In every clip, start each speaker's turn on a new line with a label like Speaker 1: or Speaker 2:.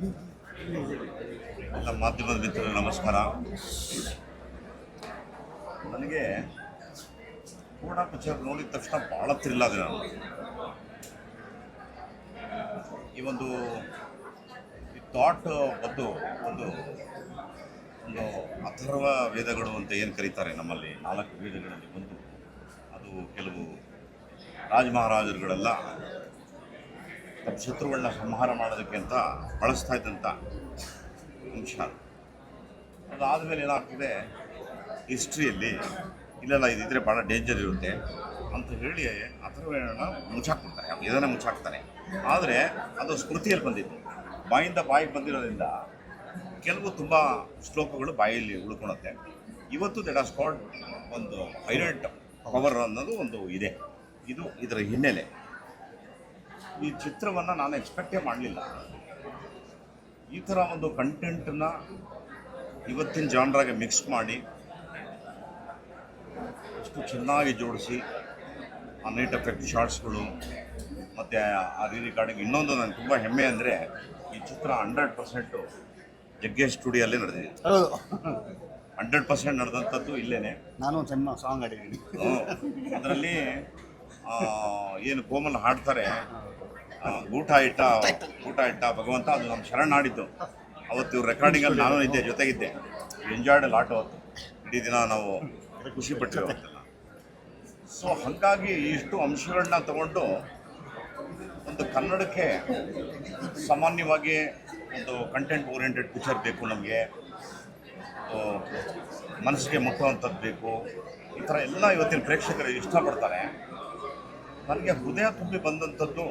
Speaker 1: ಎಲ್ಲ ಮಾಧ್ಯಮದ ಮಿತ್ರರು, ನಮಸ್ಕಾರ. ನನಗೆ ಕೂಡ ಪಿಕ್ಚರ್ ನೋಡಿದ ತಕ್ಷಣ ಭಾಳ ಥ್ರಿಲ್ ಆದ್ರೆ ನಾನು. ಈ ಒಂದು, ಈ ಥಾಟ್ ಬಂದು, ಒಂದು ಒಂದು ಅಥರ್ವ ವೇದಗಳು ಅಂತ ಏನು ಕರೀತಾರೆ ನಮ್ಮಲ್ಲಿ, ನಾಲ್ಕು ವೇದಗಳಲ್ಲಿ ಒಂದು. ಅದು ಕೆಲವು ರಾಜ ಮಹಾರಾಜರುಗಳೆಲ್ಲ ಶತ್ರುಗಳನ್ನ ಸಂಹಾರ ಮಾಡೋದಕ್ಕೆ ಅಂತ ಬಳಸ್ತಾ ಇದ್ದಂಥ ಅಂಶ. ಅದಾದಮೇಲೆ ಏನಾಗ್ತದೆ? ಹಿಸ್ಟ್ರಿಯಲ್ಲಿ ಇಲ್ಲೆಲ್ಲ ಇದಿದ್ರೆ ಭಾಳ ಡೇಂಜರ್ ಇರುತ್ತೆ ಅಂತ ಹೇಳಿ ಅಥರ್ವೇಣ ಮುಚ್ಚಾಕ್ಬಿಡ್ತಾರೆ. ಇದನ್ನೇ ಮುಚ್ಚಾಕ್ತಾನೆ ಆದರೆ ಅದು ಸ್ಮೃತಿಯಲ್ಲಿ ಬಂದಿತ್ತು ಬಾಯಿಂದ ಬಾಯಿಗೆ ಬಂದಿರೋದ್ರಿಂದ ಕೆಲವು ತುಂಬ ಶ್ಲೋಕಗಳು ಬಾಯಲ್ಲಿ ಉಳ್ಕೊಳುತ್ತೆ. ಇವತ್ತು ದಟ್ ಆಸ್ ಕಾಲ್ಡ್ ಒಂದು ಪೈರೆಂಟ್ ಪವರ್ ಅನ್ನೋದು ಒಂದು ಇದೆ. ಇದು ಇದರ ಹಿನ್ನೆಲೆ. ಈ ಚಿತ್ರವನ್ನು ನಾನು ಎಕ್ಸ್ಪೆಕ್ಟೇ ಮಾಡಲಿಲ್ಲ. ಈ ಥರ ಒಂದು ಕಂಟೆಂಟನ್ನ ಇವತ್ತಿನ ಜಾನ್ರಾಗೆ ಮಿಕ್ಸ್ ಮಾಡಿ ಅಷ್ಟು ಚೆನ್ನಾಗಿ ಜೋಡಿಸಿ ಆ ನೈಟ್ ಎಫೆಕ್ಟ್ ಶಾರ್ಟ್ಸ್ಗಳು ಮತ್ತು ಆ ರೀ ರೆಕಾರ್ಡಿಂಗ್ ಇನ್ನೊಂದು ನನಗೆ ತುಂಬ ಹೆಮ್ಮೆ ಅಂದರೆ ಈ ಚಿತ್ರ ಹಂಡ್ರೆಡ್ ಪರ್ಸೆಂಟು ಜಗ್ಗೇಶ್ ಸ್ಟುಡಿಯೋಲ್ಲೇ ನಡೆದಿದೆ. ಹಂಡ್ರೆಡ್ ಪರ್ಸೆಂಟ್ ನಡೆದಂಥದ್ದು ಇಲ್ಲೇ
Speaker 2: ನಾನು ಒಂದು ಸಣ್ಣ ಸಾಂಗ್ ಆಡಿದ್ದೀನಿ
Speaker 1: ಅದರಲ್ಲಿ ಏನು ಕೋಮಲ್ ಹಾಡ್ತಾರೆ ಊಟ ಇಟ್ಟ ಊಟ ಇಟ್ಟ ಭಗವಂತ ಅದು ನಮ್ಮ ಶರಣಾಡಿದ್ದು ಅವತ್ತು ಇವ್ರ ರೆಕಾರ್ಡಿಂಗಲ್ಲಿ ನಾನು ಇದ್ದೆ, ಜೊತೆಗಿದ್ದೆ. ಎಂಜಾಯ್ಡ್ ಲಾಟ್ ಅವತ್ತು. ಇಡೀ ದಿನ ನಾವು ಖುಷಿ ಪಟ್ಟರು ಸೊ ಹಾಗಾಗಿ ಇಷ್ಟು ಅಂಶಗಳನ್ನ ತಗೊಂಡು ಒಂದು ಕನ್ನಡಕ್ಕೆ ಸಾಮಾನ್ಯವಾಗಿ ಒಂದು ಕಂಟೆಂಟ್ ಓರಿಯೆಂಟೆಡ್ ಪಿಕ್ಚರ್ ಬೇಕು ನಮಗೆ. ಮನಸ್ಸಿಗೆ ಮುಟ್ಟುವಂಥದ್ದು ಬೇಕು. ಈ ಥರ ಎಲ್ಲ ಇವತ್ತಿನ ಪ್ರೇಕ್ಷಕರು ಇಷ್ಟಪಡ್ತಾರೆ. ನನಗೆ ಹೃದಯ ತುಂಬಿ ಬಂದಂಥದ್ದು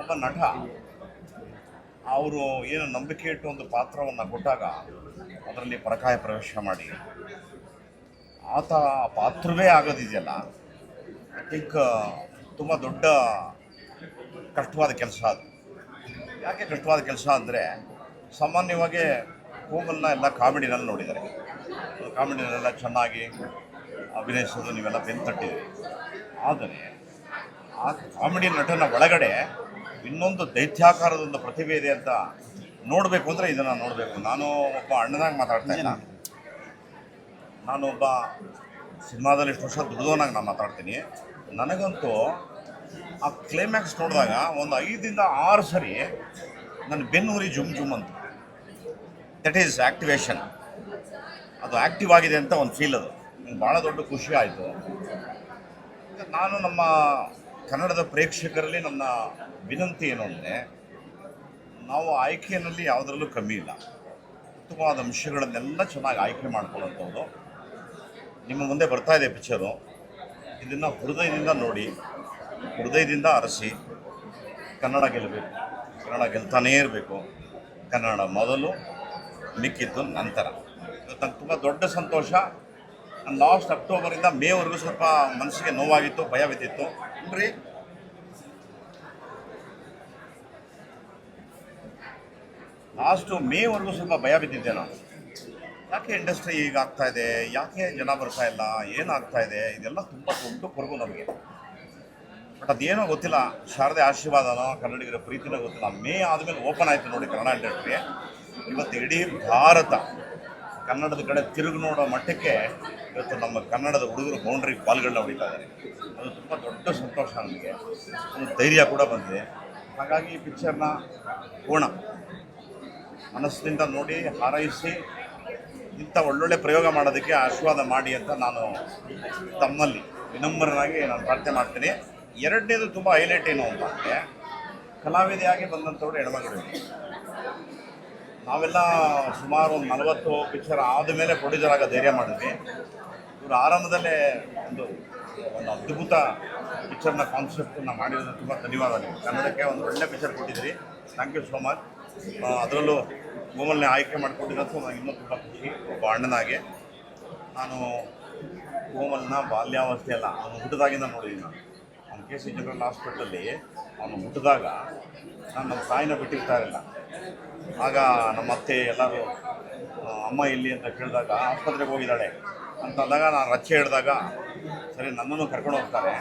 Speaker 1: ಒಬ್ಬ ನಟ. ಅವರು ಏನು ನಂಬಿಕೆ ಇಟ್ಟು ಒಂದು ಪಾತ್ರವನ್ನು ಕೊಟ್ಟಾಗ ಅದರಲ್ಲಿ ಪರಕಾಯ ಪ್ರವೇಶ ಮಾಡಿ. ಆತ ಪಾತ್ರವೇ ಆಗೋದಿದೆಯಲ್ಲ. ಐ ಥಿಂಕ್ ತುಂಬ ದೊಡ್ಡ ಕಷ್ಟವಾದ ಕೆಲಸ ಅದು. ಯಾಕೆ ಕಷ್ಟವಾದ ಕೆಲಸ ಅಂದರೆ ಸಾಮಾನ್ಯವಾಗಿ ಕೋಮಲ್ನ ಎಲ್ಲ ಕಾಮಿಡಿನಲ್ಲಿ ನೋಡಿದ್ದಾರೆ. ಕಾಮಿಡಿನೆಲ್ಲ ಚೆನ್ನಾಗಿ ಅಭಿನಯಿಸೋದು ನೀವೆಲ್ಲ ಬೆನ್ ತಟ್ಟಿದ್ದೀರಿ ಆದರೆ ಆ ಕಾಮಿಡಿ ನಟನ ಒಳಗಡೆ ಇನ್ನೊಂದು ದೈತ್ಯಾಕಾರದ ಒಂದು ಪ್ರತಿಭೆ ಇದೆ ಅಂತ ನೋಡಬೇಕು ಅಂದರೆ ಇದನ್ನು ನೋಡಬೇಕು. ನಾನು ಒಬ್ಬ ಅಣ್ಣನಾಗಿ ಮಾತಾಡ್ತಾ ಇದ್ದೀನಿ ನಾನು ಒಬ್ಬ ಸಿನಿಮಾದಲ್ಲಿ ಇಷ್ಟು ವರ್ಷ ದುಡ್ದವನಾಗಿ ನಾನು ಮಾತಾಡ್ತೀನಿ. ನನಗಂತೂ ಆ ಕ್ಲೈಮ್ಯಾಕ್ಸ್ ನೋಡಿದಾಗ ಒಂದು ಐದಿಂದ ಆರು ಸರಿ ನನ್ನ ಬೆನ್ನೂರಿ ಜುಮ್ ಜುಮ್ ಅಂತ. ದಟ್ ಈಸ್ ಆ್ಯಕ್ಟಿವೇಶನ್ ಅದು ಆ್ಯಕ್ಟಿವ್ ಆಗಿದೆ ಅಂತ ಒಂದು ಫೀಲ್ ಅದು. ಭಾಳ ದೊಡ್ಡ ಖುಷಿ ಆಯಿತು. ನಾನು ನಮ್ಮ ಕನ್ನಡದ ಪ್ರೇಕ್ಷಕರಲ್ಲಿ ನನ್ನ ವಿನಂತಿ ಏನು ಅಂದರೆ, ನಾವು ಆಯ್ಕೆಯಲ್ಲಿ ಯಾವುದರಲ್ಲೂ ಕಮ್ಮಿ ಇಲ್ಲ. ಉತ್ತಮವಾದ ಅಂಶಗಳನ್ನೆಲ್ಲ ಚೆನ್ನಾಗಿ ಆಯ್ಕೆ ಮಾಡ್ಕೊಳ್ಳೋಂಥದ್ದು ನಿಮ್ಮ ಮುಂದೆ ಬರ್ತಾ ಇದೆ ಪಿಕ್ಚರು. ಇದನ್ನು ಹೃದಯದಿಂದ ನೋಡಿ, ಹೃದಯದಿಂದ ಅರಸಿ, ಕನ್ನಡ ಗೆಲ್ಲಬೇಕು. ಕನ್ನಡ ಗೆಲ್ತಾನೇ ಇರಬೇಕು. ಕನ್ನಡ ಮೊದಲು ಮಿಕ್ಕಿದ್ದು ನಂತರ. ನಂಗೆ ತುಂಬ ದೊಡ್ಡ ಸಂತೋಷ. ನಾನು ಲಾಸ್ಟ್ ಅಕ್ಟೋಬರಿಂದ ಮೇವರೆಗೂ ಸ್ವಲ್ಪ ಮನಸ್ಸಿಗೆ ನೋವಾಗಿತ್ತು, ಭಯ ಬಿದ್ದಿತ್ತು. ಲಾಸ್ಟ್ ಲಾಸ್ಟು ಮೇವರೆಗೂ ಸ್ವಲ್ಪ ಭಯ ಬಿದ್ದಿದ್ದೆ ನಾನು. ಯಾಕೆ ಇಂಡಸ್ಟ್ರಿ ಈಗ ಆಗ್ತಾ ಇದೆ? ಯಾಕೆ ಜನ ಬರ್ತಾ ಇಲ್ಲ? ಏನಾಗ್ತಾ ಇದೆ? ಇದೆಲ್ಲ ತುಂಬ ದೊಡ್ಡ ಕೊರಗು ನಮಗೆ. ಬಟ್ ಅದೇನೋ ಗೊತ್ತಿಲ್ಲ. ಶಾರದೆ ಆಶೀರ್ವಾದನೋ, ಕನ್ನಡಿಗರ ಪ್ರೀತಿನೋ ಗೊತ್ತಿಲ್ಲ. ಮೇ ಆದಮೇಲೆ ಓಪನ್ ಆಯಿತು ನೋಡಿ ಕನ್ನಡ ಇಂಡಸ್ಟ್ರಿ ಇವತ್ತು ಇಡೀ ಭಾರತ ಕನ್ನಡದ ಕಡೆ ತಿರುಗಿ ನೋಡೋ ಮಟ್ಟಕ್ಕೆ ಇವತ್ತು ನಮ್ಮ ಕನ್ನಡದ ಹುಡುಗರು ಬೌಂಡ್ರಿ ಬಾಲ್ಗಳನ್ನ ಹೊಡಿತಾ ಇದ್ದಾರೆ ಅದು ತುಂಬ ದೊಡ್ಡ ಸಂತೋಷ ನನಗೆ ಒಂದು ಧೈರ್ಯ ಕೂಡ ಬಂದಿದೆ. ಹಾಗಾಗಿ ಈ ಪಿಕ್ಚರ್ನ ಓಣ ಮನಸ್ಸಿನಿಂದ ನೋಡಿ, ಹಾರೈಸಿ, ಇಂಥ ಒಳ್ಳೊಳ್ಳೆ ಪ್ರಯೋಗ ಮಾಡೋದಕ್ಕೆ ಆಶೀರ್ವಾದ ಮಾಡಿ ಅಂತ ನಾನು ತಮ್ಮಲ್ಲಿ ವಿನಮ್ರನಾಗಿ ನಾನು ಪ್ರಾರ್ಥನೆ ಮಾಡ್ತೀನಿ. ಎರಡನೇದು ತುಂಬ ಹೈಲೈಟ್ ಏನು ಅಂತ ಅಂದರೆ, ಕಲಾವಿದೆಯಾಗಿ ಬಂದಂಥವ್ರು ಹೆಣ್ಮಗಳು ನಾವೆಲ್ಲ ಸುಮಾರು ಒಂದು ನಲವತ್ತು ಪಿಕ್ಚರ್ ಆದಮೇಲೆ ಪ್ರೊಡ್ಯೂಸರ್ ಆಗೋ ಧೈರ್ಯ ಮಾಡಿದ್ವಿ. ಇವರು ಆರಂಭದಲ್ಲೇ ಒಂದು ಒಂದು ಅದ್ಭುತ ಪಿಕ್ಚರ್ನ ಕಾನ್ಸೆಪ್ಟನ್ನ ಮಾಡಿರೋದು ತುಂಬ ಧನ್ಯವಾದ ಕನ್ನಡಕ್ಕೆ ಒಂದು ಒಳ್ಳೆ ಪಿಕ್ಚರ್ ಕೊಟ್ಟಿದ್ದೀರಿ. ಥ್ಯಾಂಕ್ ಯು ಸೋ ಮಚ್ ಅದರಲ್ಲೂ ಗೋಮಲ್ನೇ ಆಯ್ಕೆ ಮಾಡಿಕೊಟ್ಟಿರೋದು ನನಗೆ ಇನ್ನೂ ತುಂಬ ಖುಷಿ. ಒಬ್ಬ ಅಣ್ಣನಾಗೆ. ನಾನು ಕೋಮಲ್ನ ಬಾಲ್ಯಾವಸ್ಥೆಯಲ್ಲ ಅವನು ಹುಟ್ಟಿದಾಗಿಂದ ನೋಡಿದ್ದೀನಿ ನಾನು. ಅವ್ನು ಕೆ ಸಿ ಜನರಲ್ ಹಾಸ್ಪಿಟ್ಲಲ್ಲಿ ಅವನು ಹುಟ್ಟಿದಾಗ ನಾನು ನಮ್ಮ ತಾಯಿನ ಬಿಟ್ಟಿರ್ತಾ ಇರಲಿಲ್ಲ. ಆಗ ನಮ್ಮ ಅತ್ತೆ ಎಲ್ಲರೂ ಅಮ್ಮ ಇಲ್ಲಿ ಅಂತ ಕೇಳಿದಾಗ, ಆಸ್ಪತ್ರೆಗೆ ಹೋಗಿದ್ದಾಳೆ. ಅಂತ ಅಂದಾಗ ನಾನು ರಚ್ಚೆ ಹಿಡಿದಾಗ, ಸರಿ, ನನ್ನನ್ನು ಕರ್ಕೊಂಡು ಹೋಗ್ತಾರೆ.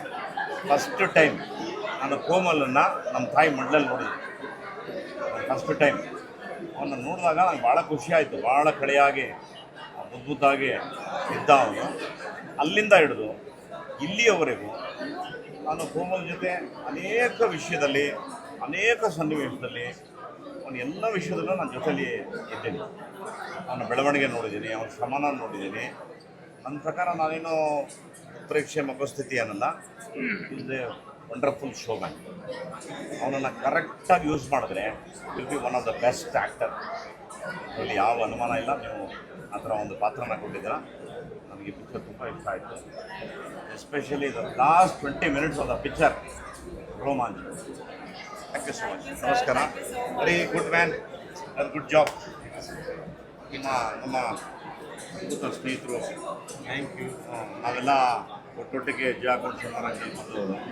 Speaker 1: ಫಸ್ಟ್ ಟೈಮ್ ನಾನು ಕೋಮಲನ್ನು ನಮ್ಮ ತಾಯಿ ಮಂಡಲಲ್ಲಿ ನೋಡಿದೆ ಫಸ್ಟ್ ಟೈಮ್ ಅವನ್ನ ನೋಡಿದಾಗ ನಂಗೆ ಭಾಳ ಖುಷಿ ಆಯಿತು. ಭಾಳ ಕಳೆಯಾಗಿ, ಅದ್ಭುತವಾಗಿ ಇದ್ದ ಅವನು. ಅಲ್ಲಿಂದ ಹಿಡಿದು ಇಲ್ಲಿಯವರೆಗೂ ನಾನು ಕೋಮಲ್ ಜೊತೆ ಅನೇಕ ವಿಷಯದಲ್ಲಿ, ಅನೇಕ ಸನ್ನಿವೇಶದಲ್ಲಿ ಅವನ ಎಲ್ಲ ವಿಷಯದಲ್ಲೂ ನಾನು ಜೊತೆಯಲ್ಲಿ ಇದ್ದೀನಿ. ಅವನ ಬೆಳವಣಿಗೆ ನೋಡಿದ್ದೀನಿ ಅವನ ಶ್ರಮನ ನೋಡಿದ್ದೀನಿ. ನನ್ನ ಪ್ರಕಾರ ನಾನೇನು ಪರೀಕ್ಷೆ ಮಗುಸ್ಥಿತಿ ಅನ್ನಲ್ಲ is a wonderful show man ಅವನನ್ನು ಕರೆಕ್ಟಾಗಿ ಯೂಸ್ ಮಾಡಿದ್ರೆ will be one of the best actor ಅಲ್ಲಿ ಯಾವ ಅನುಮಾನ ಇಲ್ಲ, ನೀವು ಆ ಥರ ಒಂದು ಪಾತ್ರನ ಕೊಟ್ಟಿದ್ದೀರ. ನನಗೆ ಪಿಕ್ಚರ್ ತುಂಬ ಇಷ್ಟ ಆಯಿತು. Especially the last twenty minutes of the picture ರೋಮಾಂಚ್ thank you so much ನಮಸ್ಕಾರ very good man good job ನಿಮ್ಮ ನಮ್ಮ ಸ್ನೇಹಿತರು.
Speaker 3: ಥ್ಯಾಂಕ್ ಯು
Speaker 1: ನಾವೆಲ್ಲ ಒಟ್ಟೊಟ್ಟಿಗೆ ಜಾಬ್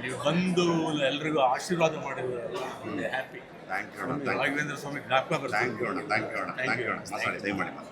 Speaker 3: ನೀವು ಬಂದು ಎಲ್ರಿಗೂ ಆಶೀರ್ವಾದ ಮಾಡಿದ್ರು happy
Speaker 1: thank you
Speaker 3: Raghavendra Swami ಜ್ಞಾಪಕ
Speaker 1: ಥ್ಯಾಂಕ್ ಯು ಅಣ್ಣ ಥ್ಯಾಂಕ್ ಯು ಅಣ್ಣ. Thank you
Speaker 3: you.
Speaker 1: ಅಣ್ಣ. ಮಾತಾಡಿ ದಯಮಾಡಿ ಮಾತಾಡಿ.